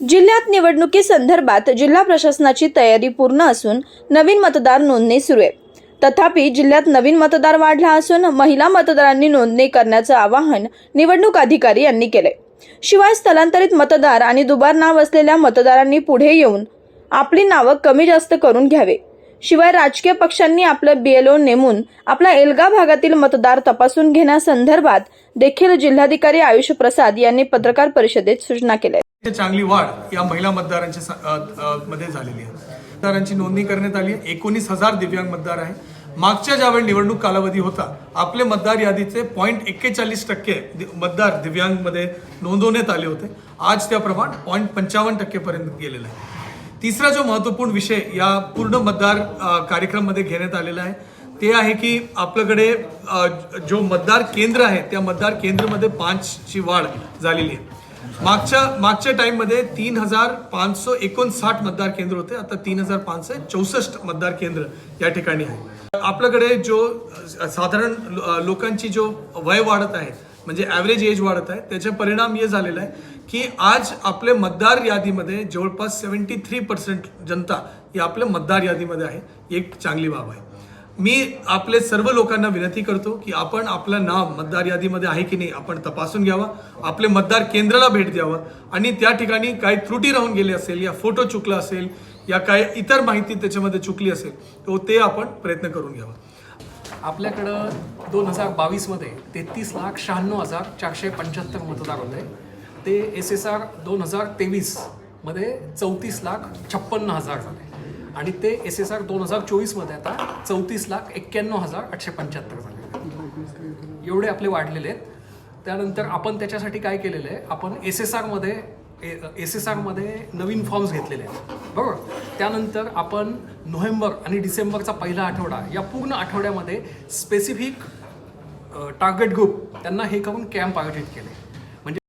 जिल्ह्यात निवडणुकीसंदर्भात जिल्हा प्रशासनाची तयारी पूर्ण असून नवीन मतदार नोंदणी सुरू आहे. तथापि जिल्ह्यात नवीन मतदार वाढला असून महिला मतदारांनी नोंदणी करण्याचं आवाहन निवडणूक अधिकारी यांनी केले शिवाय स्थलांतरित मतदार आणि दुबार नाव असलेल्या मतदारांनी पुढे येऊन आपली नावं कमी जास्त करून घ्यावे. शिवाय राजकीय पक्षांनी आपलं बीएलओ नेमून आपला एल्गा भागातील मतदार तपासून घेण्यासंदर्भात देखील जिल्हाधिकारी आयुष प्रसाद यांनी पत्रकार परिषदेत सूचना केल्या. चांगली वाढ या महिला मतदारांच्या मध्ये झालेली आहे. मतदारांची नोंदणी करण्यात आली आहे. एकोणीस हजार दिव्यांग मतदार आहे. मागच्या ज्यावेळी निवडणूक कालावधी होता आपले मतदार यादीचे पॉईंट एक्केचाळीस टक्के मतदार मतदार दिव्यांगमध्ये नोंदवण्यात आले होते. आज त्या प्रमाण पॉईंट पंचावन्न टक्केपर्यंत गेलेलं आहे. तिसरा जो महत्त्वपूर्ण विषय या पूर्ण मतदार अ, कार्यक्रममध्ये घेण्यात आलेला आहे ते आहे की आपल्याकडे जो मतदार केंद्र आहे त्या मतदार केंद्रमध्ये पाचची वाढ झालेली आहे. मागच्या मागच्या टाइममध्ये तीन हजार पाचशे एकोणसाठ मतदार केंद्र होते. आता तीन हजार पाचशे चौसष्ट मतदार केंद्र या ठिकाणी आहे आपल्याकडे जो साधारण लोकांची जो वय वाढत आहे म्हणजे ॲव्हरेज एज वाढत आहे त्याचे परिणाम हे झालेला आहे की आज आपले मतदार यादीमध्ये जवळपास सेवन्टी थ्री पर्सेंट जनता ही आपल्या मतदार यादीमध्ये आहे. एक चांगली बाब आहे. मी आपले सर्व लोकांना विनंती करतो की आपण आपलं नाव मतदार यादीमध्ये आहे की नाही आपण तपासून घ्यावा आपले मतदार केंद्राला भेट द्यावं आणि त्या ठिकाणी काही त्रुटी राहून गेली असेल या फोटो चुकला असेल या काही इतर माहिती त्याच्यामध्ये चुकली असेल तो ते आपण प्रयत्न करून घ्यावा. आपल्याकडं दोन हजार बावीसमध्ये तेहतीस लाख शहाण्णव हजार चारशे पंच्याहत्तर मतदार होते. ते एस एस आर दोन हजार तेवीसमध्ये चौतीस लाख छप्पन्न हजार झाले. आणि ते एस एस आर दोन हजार चोवीसमध्ये आता चौतीस लाख एक्क्याण्णव हजार आठशे पंच्याहत्तर झाले. एवढे आपले वाढलेले आहेत. त्यानंतर आपण त्याच्यासाठी काय केलेलं आहे? आपण एस एस आरमध्ये एस एस आरमध्ये नवीन फॉर्म्स घेतलेले आहेत. बरोबर? त्यानंतर आपण नोव्हेंबर आणि डिसेंबरचा पहिला आठवडा या पूर्ण आठवड्यामध्ये स्पेसिफिक टार्गेट ग्रुप त्यांना हे करून कॅम्प आयोजित केले.